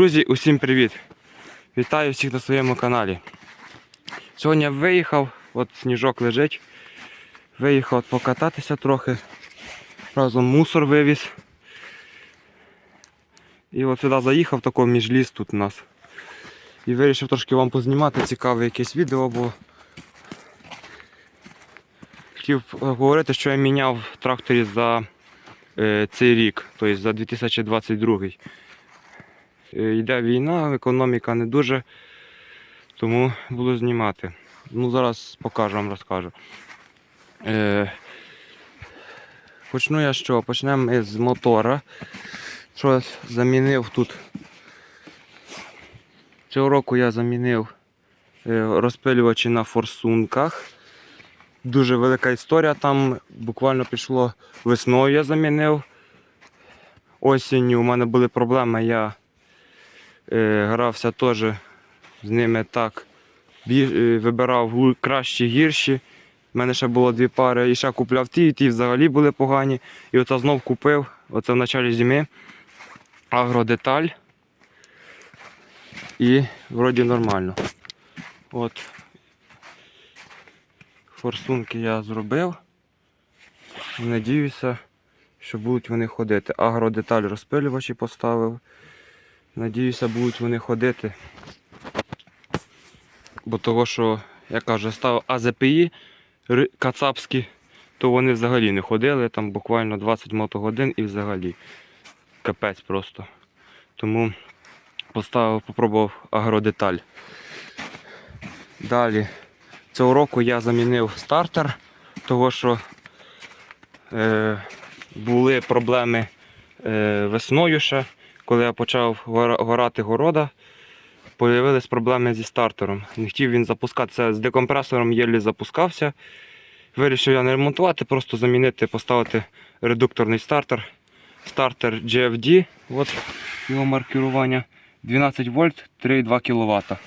Друзі, усім привіт! Вітаю всіх на своєму каналі. Сьогодні я виїхав, от сніжок лежить. Виїхав покататися трохи. Разом мусор вивіз. І от сюди заїхав, такий міжліс тут у нас. І вирішив трошки вам познімати цікаве якесь відео, бо хотів говорити, що я міняв в тракторі за е, цей рік, тобто за 2022. Е, Йде війна, економіка не дуже, тому буду знімати. Ну, зараз покажу вам, розкажу. Е, почну я що? Почнемо з мотора. Що замінив тут. Цього року я замінив е, розпилювачі на форсунках. Дуже велика історія там. Буквально пішло весною я замінив. Осінню у мене були проблеми, я грався теж з ними так. Е, вибирав кращі, гірші. У мене ще було дві пари. І ще купляв ті, і ті взагалі були погані. І оце знов купив, оце в началі зими. Агродеталь. І вроді нормально. От. Форсунки я зробив. Надіюся, що будуть вони ходити. Агродеталь розпилювачі поставив. Надіюся, будуть вони ходити. Бо того, що, я кажу, ставив АЗПІ кацапські, то вони взагалі не ходили, там буквально 20 мотогодин і взагалі. Капець просто. Тому поставив, попробував агродеталь. Далі. Цього року я замінив стартер, того що е, були проблеми е, весною ще, коли я почав гора- горати города. Появились проблеми зі стартером. Не хотів він запускатися з декомпресором, єлі запускався. Вирішив я не ремонтувати, просто замінити, поставити редукторний стартер. Стартер GFD, от його маркірування. 12 вольт, 3,2 кВт.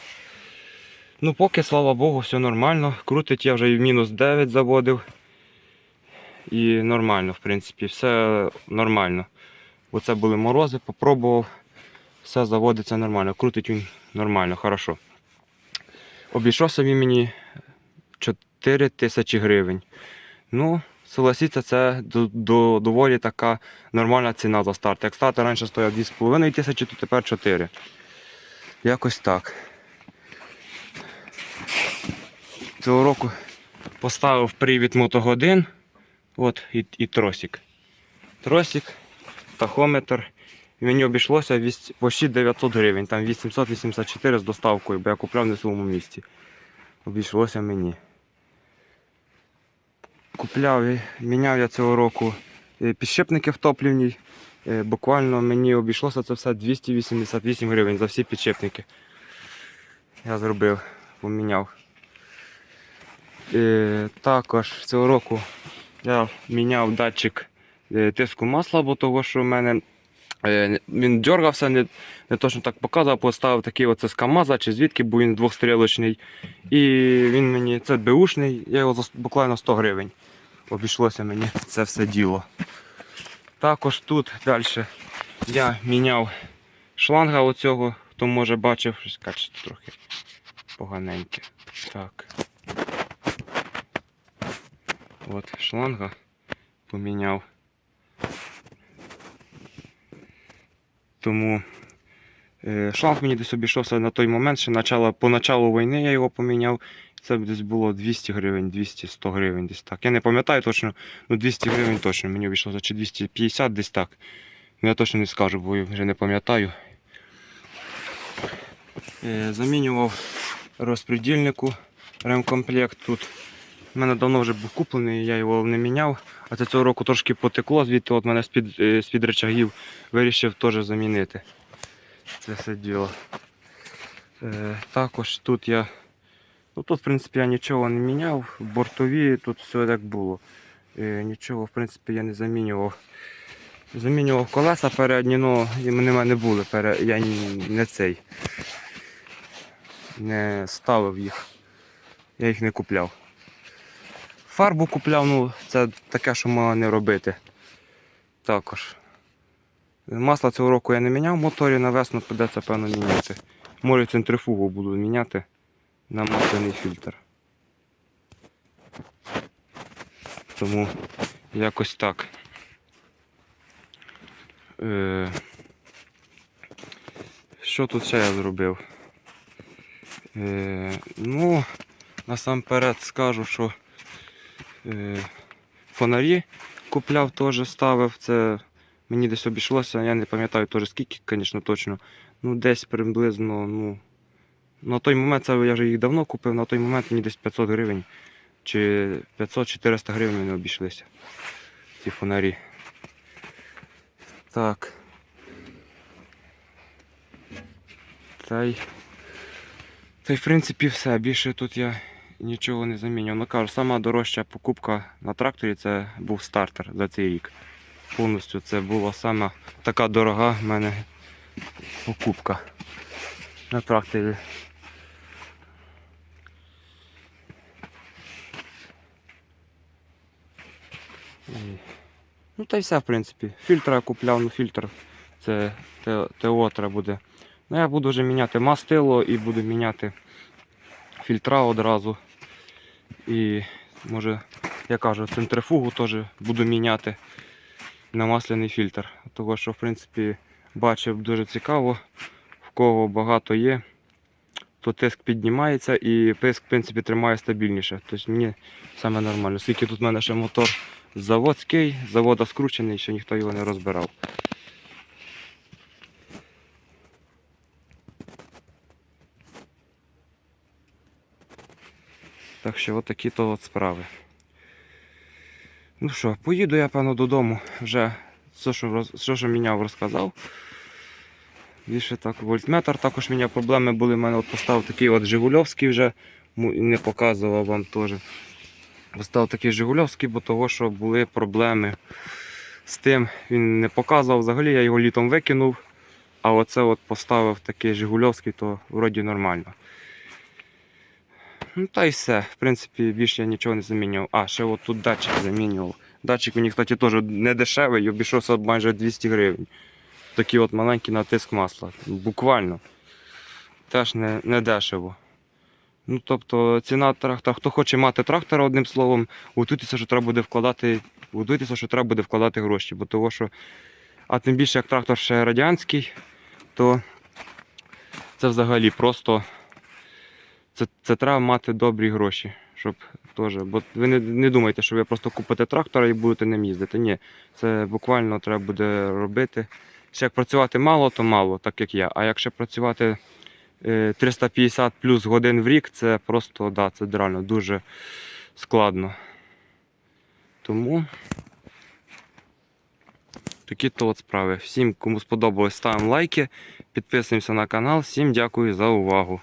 Ну, поки, слава Богу, все нормально. Крутить я вже і в мінус 9 заводив. І нормально, в принципі, все нормально. Оце були морози, попробував. Все заводиться нормально. Крутить він нормально, хорошо. Обійшовся він мені 4 тисячі гривень. Ну, согласіться, це до, до, доволі така нормальна ціна за старт. Як старт раніше стояв 2,5 тисячі, то тепер 4. Якось так. Цього року поставив привід мотогодин. От і, і тросик. Тросик, тахометр. І мені обійшлося почти 900 гривень, там 884 з доставкою, бо я купляв не в своєму місці. Обійшлося мені. Купляв і міняв я цього року е, підшипники в топлівній. Е, Буквально мені обійшлося це все 288 гривень за всі підшипники. Я зробив, поміняв. Е, також цього року я міняв датчик тиску масла, бо того, що в мене е, він дергався, не, не точно так показував, поставив такий оце з КАМАЗа чи звідки, бо він двохстрілочний. І він мені, це беушний, я його за буквально 100 гривень. Обійшлося мені це все діло. Також тут далі я міняв шланга оцього, хто може бачив, щось качество трохи поганеньке. Так. От шланга поміняв. Тому е, шланг мені десь обійшовся на той момент, що начало, по началу війни я його поміняв. Це десь було 200 гривень, 200-100 гривень десь так. Я не пам'ятаю точно, ну 200 гривень точно мені обійшлося, чи 250 десь так. Ну я точно не скажу, бо я вже не пам'ятаю. Е, замінював розпредільнику ремкомплект тут. У мене давно вже був куплений, я його не міняв. А це цього року трошки потекло, звідти от мене з-під, е, з-під речагів вирішив теж замінити. Це все діло. Е, також тут я. Ну тут, в принципі, я нічого не міняв. Бортові тут все як було. Е, нічого, в принципі, я не замінював. Замінював колеса передні, ну і вони в були. пере- Я не цей. Не ставив їх. Я їх не купляв. Фарбу купляв, ну це таке, що мало не робити. Також. Масло цього року я не міняв в моторі, на весну придеться певно міняти. Може центрифугу буду міняти на масляний фільтр. Тому якось так. Е, що тут ще я зробив? Е, ну, насамперед скажу, що фонарі купляв теж ставив. Це мені десь обійшлося, я не пам'ятаю теж скільки, звісно, точно. Ну, десь приблизно, ну. На той момент це я вже їх давно купив, на той момент мені десь 500 гривень чи 500-400 гривень мені обійшлися. Ці фонарі. Так. Та й. Та й в принципі все. Більше тут я нічого не замінював. Ну кажу, сама дорожча покупка на тракторі це був стартер за цей рік. Повністю це була сама така дорога в мене покупка на тракторі. Ну та й все, в принципі. Фільтр я купляв, ну фільтр це ТО треба буде. Ну я буду вже міняти мастило і буду міняти фільтра одразу. І може, я кажу, центрифугу теж буду міняти на масляний фільтр. Того що, в принципі, бачив дуже цікаво, в кого багато є, то тиск піднімається і тиск, в принципі, тримає стабільніше. Тобто мені саме нормально. Скільки тут в мене ще мотор заводський, завода скручений, ще ніхто його не розбирав. Так що от такі то от справи. Ну що, поїду я, певно, додому. Вже все, що, роз- що міняв, розказав. Більше так, вольтметр також міняв. Проблеми були. У мене от поставив такий от Жигульовський вже, не показував вам теж. Поставив такий Жигульовський, бо того, що були проблеми з тим. Він не показував взагалі, я його літом викинув. А оце от поставив такий Жигульовський, то вроді нормально. Ну та й все. В принципі, більше я нічого не замінював. А, ще от тут датчик замінював. Датчик мені, кстати, теж не дешевий, обійшовся майже 200 гривень. Такий от маленький натиск масла. Буквально. Теж не, не дешево. Ну, тобто ціна трактора, хто хоче мати трактора, одним словом, готуйтеся, що треба буде вкладати, готуйтеся, що треба буде вкладати гроші. Бо того, що, а тим більше, як трактор ще радянський, то це взагалі просто це, це треба мати добрі гроші, щоб теж. Бо ви не, не думайте, що ви просто купите трактора і будете ним їздити. Ні, це буквально треба буде робити. Ще як працювати мало, то мало, так як я. А якщо працювати е, 350 плюс годин в рік, це просто да, це реально дуже складно. Тому такі то от справи. Всім, кому сподобалось, ставимо лайки, підписуємося на канал. Всім дякую за увагу.